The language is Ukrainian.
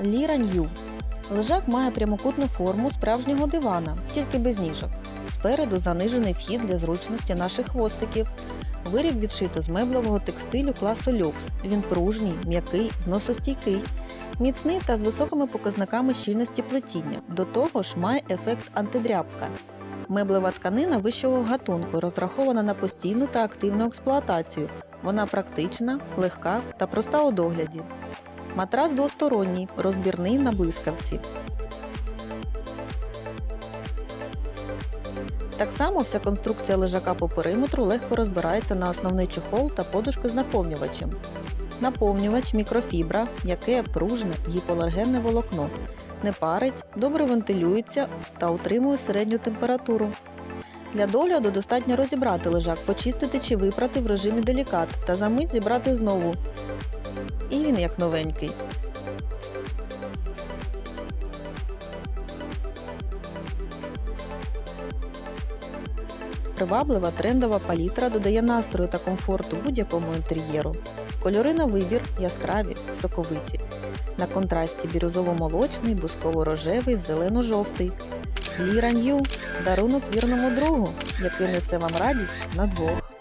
Ліра Нью. Лежак має прямокутну форму справжнього дивана, тільки без ніжок. Спереду занижений вхід для зручності наших хвостиків. Виріб відшито з меблевого текстилю класу люкс. Він пружній, м'який, зносостійкий, міцний та з високими показниками щільності плетіння. До того ж має ефект антидрябка. Меблева тканина вищого гатунку розрахована на постійну та активну експлуатацію. Вона практична, легка та проста у догляді. Матрас двосторонній, розбірний на блискавці. Так само вся конструкція лежака по периметру легко розбирається на основний чохол та подушку з наповнювачем. Наповнювач мікрофібра, яке пружне гіпоалергенне волокно, не парить, добре вентилюється та утримує середню температуру. Для догляду достатньо розібрати лежак, почистити чи випрати в режимі делікат та за мить зібрати знову. І він як новенький. Приваблива трендова палітра додає настрою та комфорту будь-якому інтер'єру. Кольори на вибір яскраві, соковиті. На контрасті бірюзово-молочний, бусково-рожевий, зелено-жовтий. Ліра Нью – дарунок вірному другу, який несе вам радість на двох.